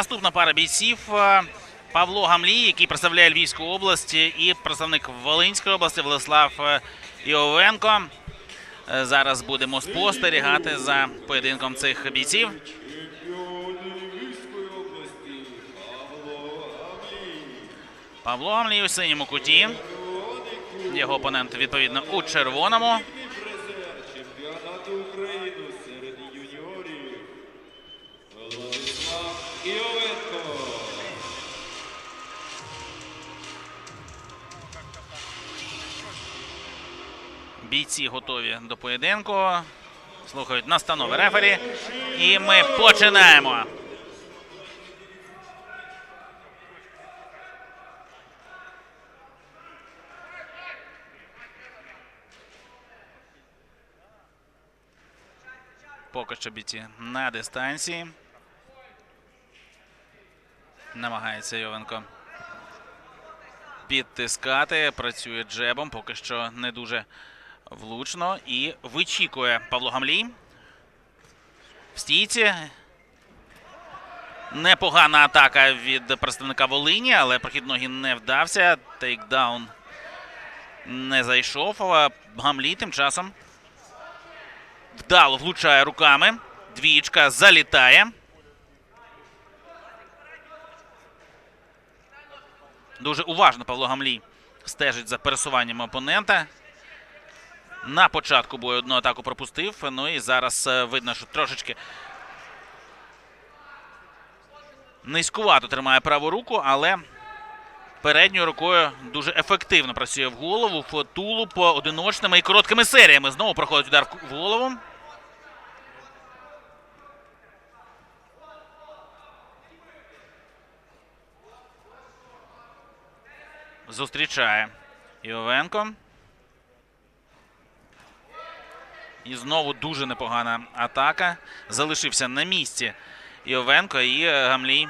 Наступна пара бійців е, Павло Гамлій, який представляє Львівську область, і представник Волинської області Владислав е, Іовенко. Е, Зараз будемо спостерігати за поєдинком цих бійців. Павло Гамлій у синьому куті. Його опонент відповідно у червоному. Бійці готові до поєдинку. Слухають настанови рефері. І ми починаємо. Поки що бійці на дистанції. Намагається Йовенко підтискати. Працює джебом, поки що не дуже влучно. І вичікує Павло Гамлій. В стійці. Непогана атака від представника Волині, але прохід ноги не вдався. Тейкдаун не зайшов. Гамлій тим часом вдало влучає руками. Двічка залітає. Дуже уважно Павло Гамлій стежить за пересуванням опонента. На початку бою одну атаку пропустив. Ну і зараз е, видно, що трошечки низькувато тримає праву руку, але передньою рукою дуже ефективно працює в голову, в тулуб одиночними і короткими серіями. Знову проходить удар в голову. Зустрічає Іовенко. І знову дуже непогана атака. Залишився на місці Іовенко і е, Гамлій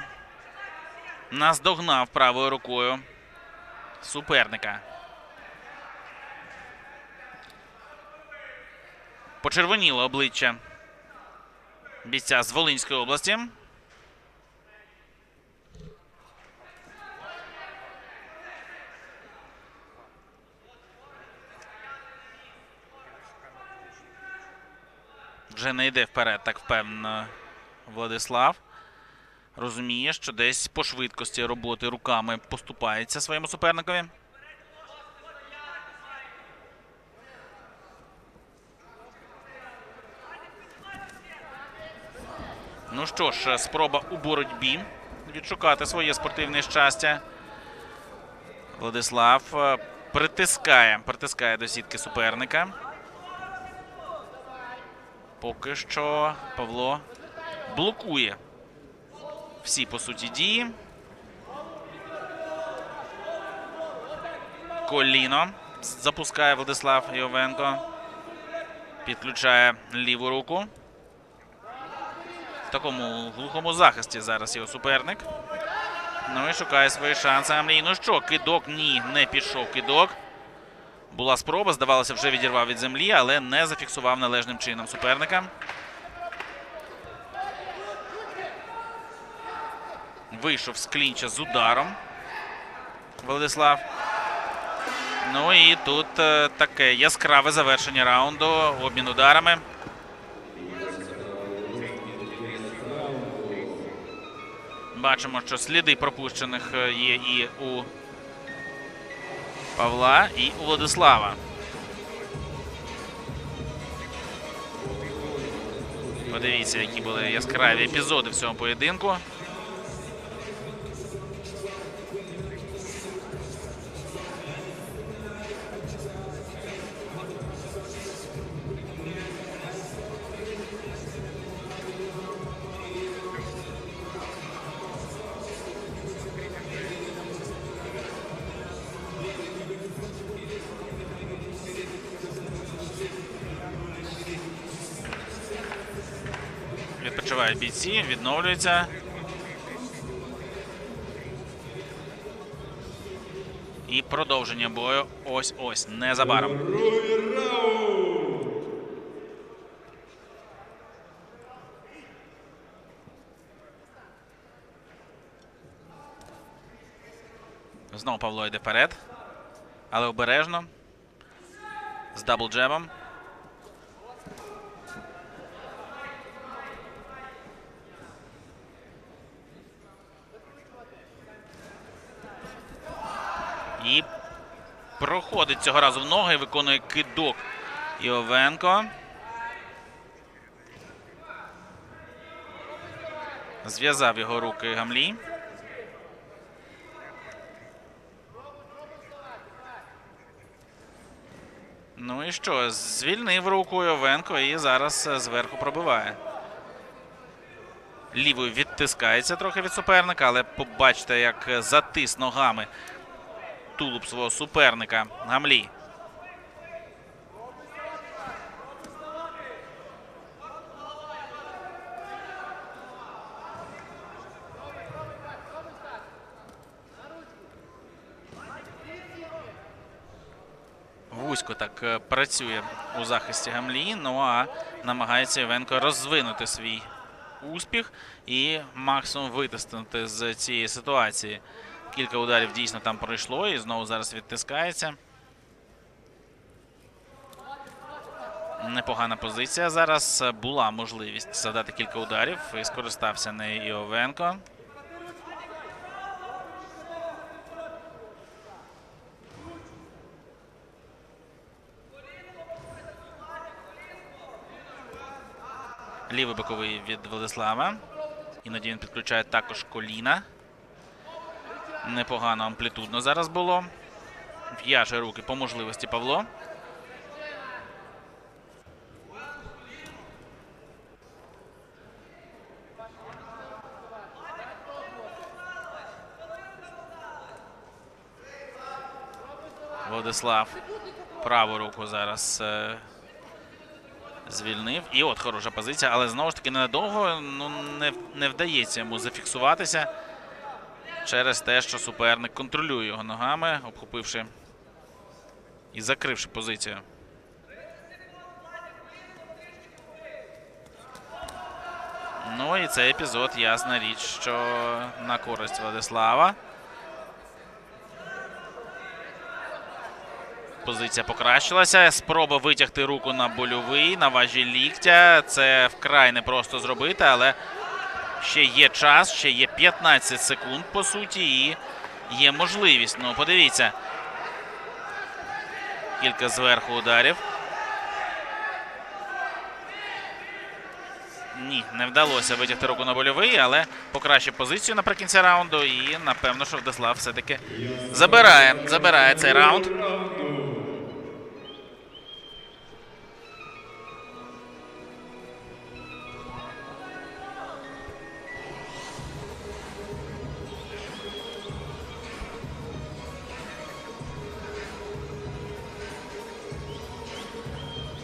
наздогнав правою рукою суперника. Почервоніло обличчя бійця з Волинської області. Вже не йде вперед, так впевнено Владислав. Розуміє, що десь по швидкості роботи руками поступається своєму суперникові. Ну що ж, спроба у боротьбі відшукати своє спортивне щастя. Владислав е, притискає, притискає до сітки суперника. Поки що Павло блокує всі по суті дії. Коліно запускає Владислав Йовенко. Підключає ліву руку. В такому глухому захисті зараз його суперник. Ну і шукає свої шанси. Амлій. Ну що, кидок? Ні, не пішов кидок. Була спроба, здавалося, вже відірвав від землі, але не зафіксував належним чином суперника. Вийшов з клінча з ударом. Владислав. Ну і тут е, таке яскраве завершення раунду. Обмін ударами. Бачимо, що сліди пропущених е, є і у Павла, і Владислава. Подивіться, які були яскраві епізоди в цьому поєдинку. Помирають бійці, відновлюються. І продовження бою ось ось незабаром. Знову Павло йде вперед, але обережно з даблджебом. джебом. Проходить цього разу в ноги, виконує кидок Іовенко. Зв'язав його руки Гамлі. Ну і що? Звільнив руку Йовенко і зараз е, зверху пробиває. Лівою відтискається трохи від суперника, але побачите, як е, затис ногами тулуб свого суперника Гамлі. Вузько так е, працює у захисті Гамлі. Ну а намагається Івенко розвинути свій успіх і максимум витиснути з цієї ситуації. Кілька ударів дійсно там пройшло і знову зараз відтискається. Непогана позиція. Зараз була можливість задати кілька ударів і скористався нею Іовенко. Лівий боковий від Владислава. Іноді він підключає також коліна. Непогано амплітудно зараз було. В'яже руки по можливості Павло. Владислав праву руку зараз е, звільнив. І от хороша позиція, але знову ж таки ненадовго ну, не, не вдається йому зафіксуватися через те, що суперник контролює його ногами, обхопивши і закривши позицію. Ну і цей епізод, ясна річ, що на користь Владислава. Позиція покращилася. Спроба витягти руку на больовий, на важі ліктя. Це вкрай непросто зробити, але ще є час, ще є 15 секунд, по суті, і є можливість. Ну, подивіться. Кілька зверху ударів. Ні, не вдалося витягти руку на больовий, але покращив позицію наприкінці раунду. І напевно, що Вдислав все-таки забирає, забирає цей раунд.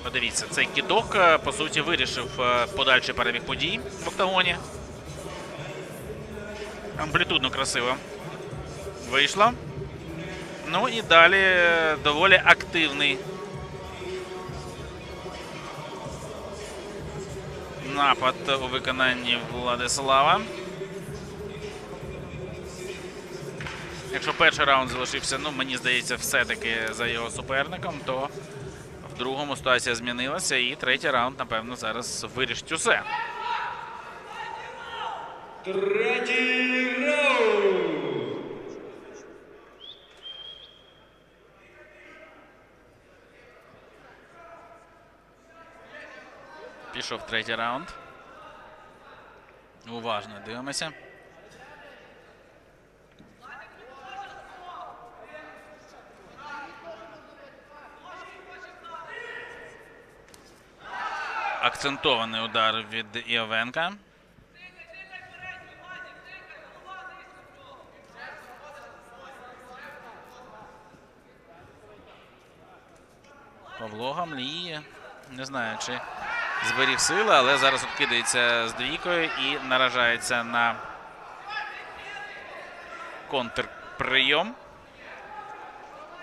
Подивіться, цей кідок, е, по суті, вирішив е, подальший перебіг подій в октагоні. Амплітудно красиво вийшло. Ну і далі е, доволі активний напад у виконанні Владислава. Якщо перший раунд залишився, ну мені здається, все-таки за його суперником, то в другому ситуація змінилася, і третій раунд, напевно, зараз вирішить усе. Третій раунд. Пішов третій раунд. Уважно дивимося. Акцентований удар від Іовенка. Павло Гамліє. Не знаю, чи зберіг сили, але зараз откидається з двійкою і наражається на контрприйом.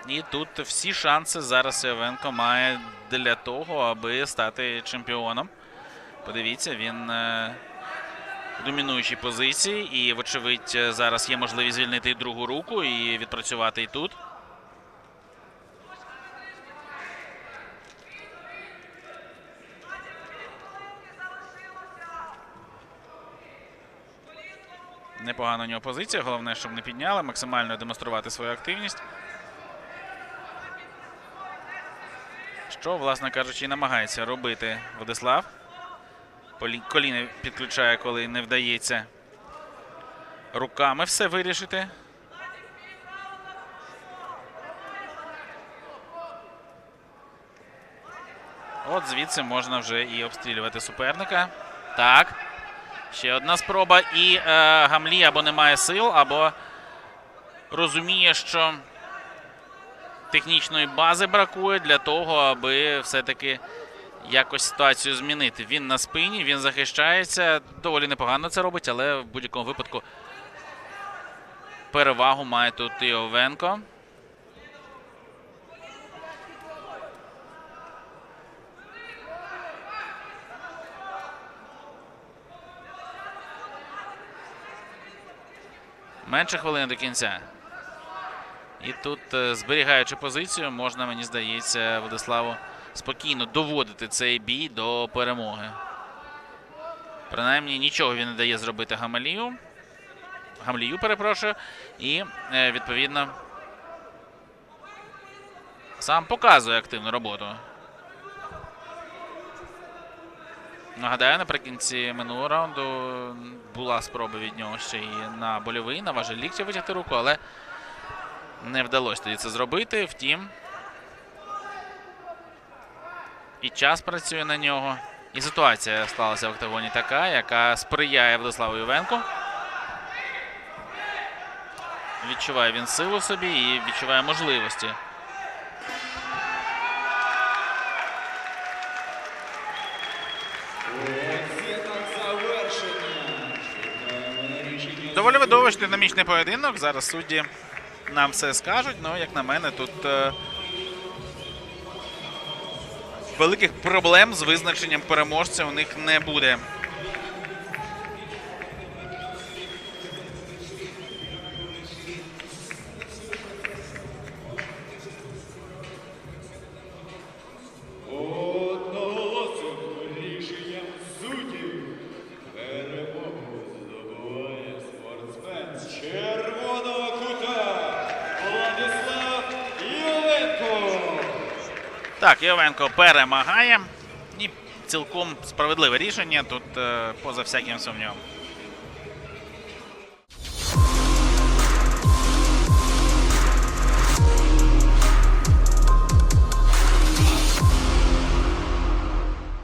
І тут всі шанси зараз Євенко має для того, аби стати чемпіоном. Подивіться, він е, в домінуючій позиції. І, вочевидь, зараз є можливість звільнити і другу руку і відпрацювати і тут. Непогана у нього позиція. Головне, щоб не підняли, максимально демонструвати свою активність. Що, власне кажучи, і намагається робити Владислав. Коліна підключає, коли не вдається руками все вирішити. От звідси можна вже і обстрілювати суперника. Так. Ще одна спроба. І е, Гамлі або не має сил, або розуміє, що технічної бази бракує для того, аби все-таки якось ситуацію змінити. Він на спині, він захищається. Доволі непогано це робить, але в будь-якому випадку перевагу має тут і Овенко. Менше хвилини до кінця. І тут, е, зберігаючи позицію, можна, мені здається, Владиславу спокійно доводити цей бій до перемоги. Принаймні нічого він не дає зробити Гамалію. Гамлію, перепрошую. І, е, відповідно, сам показує активну роботу. Нагадаю, наприкінці минулого раунду була спроба від нього ще і на больовий, на важель ліктя витягти руку, але не вдалося тоді це зробити. Втім, і час працює на нього. І ситуація склалася в октагоні така, яка сприяє Владиславу Івенку. Відчуває він силу собі і відчуває можливості. Доволі видовищ динамічний поєдинок. Зараз судді нам все скажуть. Ну, як на мене, тут е, великих проблем з визначенням переможця у них не буде. Так, Йовенко перемагає. І цілком справедливе рішення тут е, поза всяким сумнівом.